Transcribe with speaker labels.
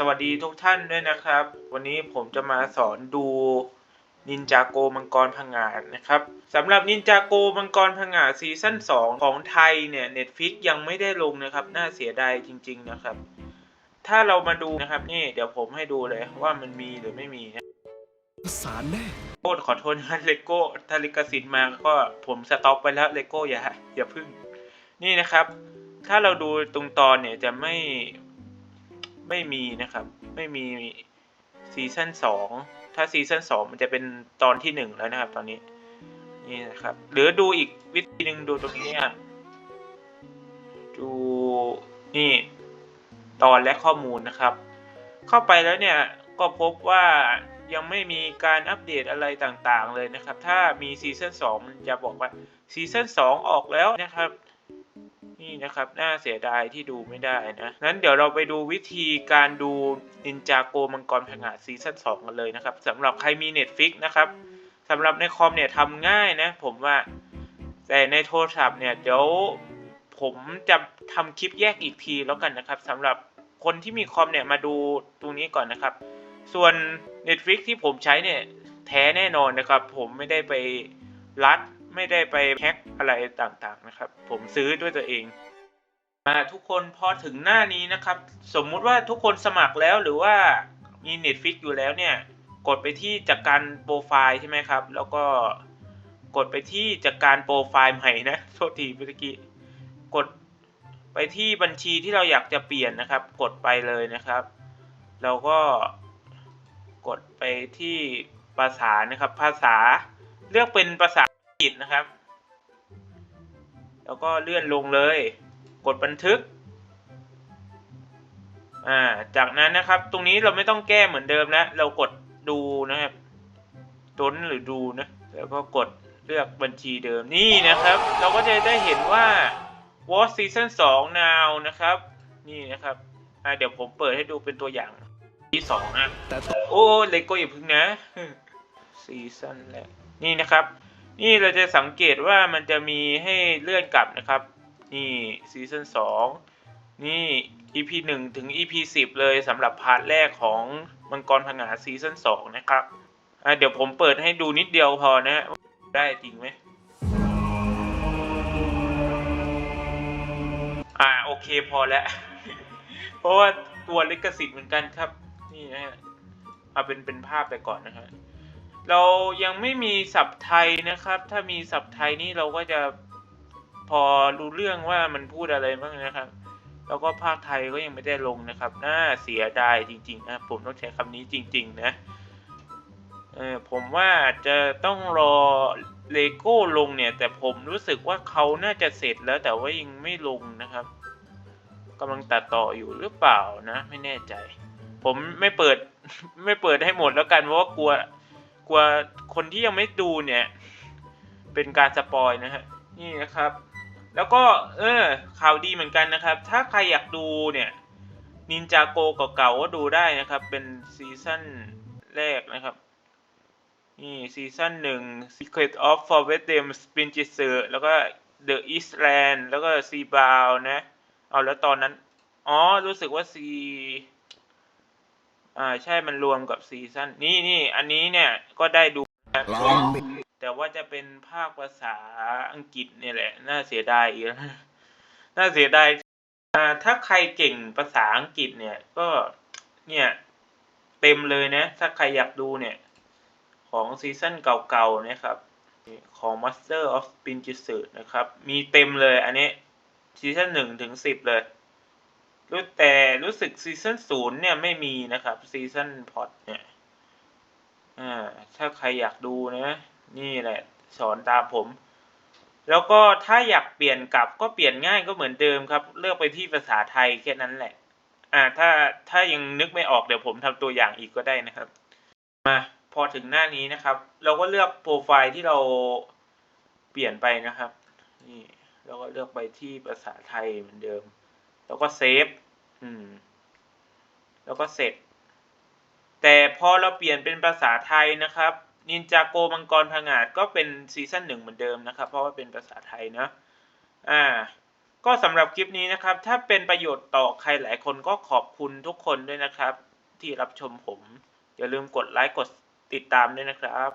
Speaker 1: สวัสดีทุกท่านด้วยนะครับ วันนี้ผมจะมาสอนดูนินจาโกมังกรพังงาดนะครับสำหรับนินจาโกมังกรพังงาดซีซั่น2 ของไทยเนี่ย Netflix ยังไม่ได้ลงนะครับ น่าเสียดายจริง ๆนะครับ ถ้าเรามาดูนะครับนี่เดี๋ยวผมให้ดูเลยว่ามันมีหรือไม่มีนะ
Speaker 2: สารแน่
Speaker 1: โทษขอโทษนะเลโก้ถ้าลิขสิทธิ์มาก็ผมสต็อปไปแล้วเลโก้อย่าอย่าพึ่ง นี่นะครับ ถ้าเราดูตรงตอนเนี่ยจะไม่ ไม่มีนะครับ ไม่มีซีซั่นสองถ้าซีซั่นสองมันจะเป็นตอนที่หนึ่งแล้วนะครับ ตอนนี้ นี่นะครับ หรือดูอีกวิธีหนึ่งดูตรงนี้อะดูนี่ตอนและข้อมูลนะครับ เข้าไปแล้วเนี่ยก็พบว่ายังไม่มีการอัปเดตอะไรต่างๆเลยนะครับ ถ้ามีซีซั่น2มันจะบอกว่าซีซั่น2ออกแล้วนะครับ นี่นะครับน่าเสียดายที่ดูไม่ได้นะนั้นเดี๋ยวเราไปดูวิธีการดูนินจาโกมังกรผงาซีซั่น2กันเลยนะครับสำหรับใครมี Netflix นะครับสำหรับในคอมเนี่ยทำง่ายนะผมว่าแต่ในโทรศัพท์เนี่ยเดี๋ยวผมจะทำคลิปแยกอีกทีแล้วกันนะครับสำหรับคนที่มีคอมเนี่ยมาดูตรงนี้ก่อนนะครับ ส่วน Netflix ที่ผมใช้เนี่ยแท้แน่นอนนะครับ ผมไม่ได้ไปรัด ไม่ได้ไปแฮ็กอะไรต่างๆนะครับ ผมซื้อด้วยตัวเอง อ่าทุกคนพอถึงหน้านี้นะครับ สมมุติว่าทุกคนสมัครแล้วหรือว่ามี Netflix อยู่แล้วเนี่ย กดไปที่จัดการโปรไฟล์ใช่ไหมครับ แล้วก็กดไปที่จัดการโปรไฟล์ใหม่นะโทษทีเมื่อกี้กดไปที่บัญชีที่เราอยากจะเปลี่ยนนะครับ กดไปเลยนะครับ เราก็กดไปที่ภาษานะครับ ภาษาเลือกเป็นภาษาอังกฤษนะครับ แล้วก็เลื่อนลงเลย กดบันทึกอ่าจากนั้นนะครับตรงนี้เราไม่ต้องแก้เหมือนเดิมแล้วเรากดดูนะครับต้นหรือดูนะแล้วก็กดเลือกบัญชีเดิมนี่นะครับ เราก็จะได้เห็นว่า Watch Season 2 now นะครับ นี่นะครับอ่าเดี๋ยวผมเปิดให้ดูเป็นตัวอย่างที่สองนะโอ้เลโก้อย่าพึ่งนะซีซั่นแรกนี่นะครับ นี่เราจะสังเกตว่ามันจะมีให้เลื่อนกลับนะครับ นี่ซีซั่นสองนี่ EP หนึ่งถึง EP สิบเลยสำหรับพาร์ทแรกของมังกรพงาซีซั่นสองนะครับอะเดี๋ยวผมเปิดให้ดูนิดเดียวพอนะ ได้จริงไหมอ่าโอเคพอแล้ว เพราะว่าตัวลิขสิทธิ์เหมือนกันครับ นี่นะฮะเอาเป็นเป็นภาพไปก่อนนะฮะเรายังไม่มีศัพท์ไทยนะครับ ถ้ามีศัพท์ไทยนี่เราก็จะ พอรู้เรื่องว่ามันพูดอะไรบ้างนะครับ แล้วก็ภาคไทยก็ยังไม่ได้ลงนะครับ น่าเสียดายจริงๆนะผมต้องใช้คำนี้จริง ๆ นะเออผมว่าจะต้องรอเลโก้ลงเนี่ย แต่ผมรู้สึกว่าเขาน่าจะเสร็จแล้วแต่ว่ายังไม่ลงนะครับกำลังตัดต่ออยู่หรือเปล่านะ ไม่แน่ใจ ผมไม่เปิดไม่เปิดให้หมดแล้วกันเพราะว่ากลัวกลัวคนที่ยังไม่ดูเนี่ย เป็นการสปอยนะฮะนี่นะครับ แล้วก็เออข่าวดีเหมือนกันนะครับ ถ้าใครอยากดูเนี่ยนินจาโกเก่าๆก็ดูได้นะครับ เป็นซีซั่นแรกนะครับ นี่ซีซั่นหนึ่ง Secret of Forbidden Spinjitzu แล้วก็ The Eastland แล้วก็ Sea Bound นะ เอาแล้วตอนนั้น อ๋อ รู้สึกว่าซีอ่า ใช่มันรวมกับซีซั่นนี่นี่อันนี้เนี่ย ก็ได้ดูนะ
Speaker 2: ลอง
Speaker 1: ว่าจะเป็นภาคภาษาอังกฤษเนี่ยแหละ น่าเสียดายอีกน่าเสียดายอ่าถ้าใครเก่งภาษาอังกฤษเนี่ยก็เนี่ยเต็มเลยนะ ถ้าใครอยากดูเนี่ย ของซีซั่นเก่าๆนะครับ ของ Master of Spinjitzu นะครับ มีเต็มเลยอันนี้ซีซั่นหนึ่งถึงสิบเลยรู้แต่รู้สึกซีซั่นศูนย์เนี่ยไม่มีนะครับซีซั่นพอดเนี่ย อ่า ถ้าใครอยากดูนะ นี่แหละสอนตามผม แล้วก็ถ้าอยากเปลี่ยนกลับก็เปลี่ยนง่ายก็เหมือนเดิมครับ เลือกไปที่ภาษาไทยแค่นั้นแหละ อ่าถ้าถ้ายังนึกไม่ออกเดี๋ยวผมทำตัวอย่างอีกก็ได้นะครับ มาพอถึงหน้านี้นะครับ เราก็เลือกโปรไฟล์ที่เราเปลี่ยนไปนะครับ นี่เราก็เลือกไปที่ภาษาไทยเหมือนเดิม แล้วก็เซฟอืม แล้วก็เสร็จ แต่พอเราเปลี่ยนเป็นภาษาไทยนะครับ นินจาโกมังกรพังอาจก็เป็นซีซั่นหนึ่งเหมือนเดิมนะครับ เพราะว่าเป็นภาษาไทยเนาะอ่า ก็สำหรับคลิปนี้นะครับ ถ้าเป็นประโยชน์ต่อใครหลายคนก็ขอบคุณทุกคนด้วยนะครับ ที่รับชมผม อย่าลืมกดไลค์กดติดตามด้วยนะครับ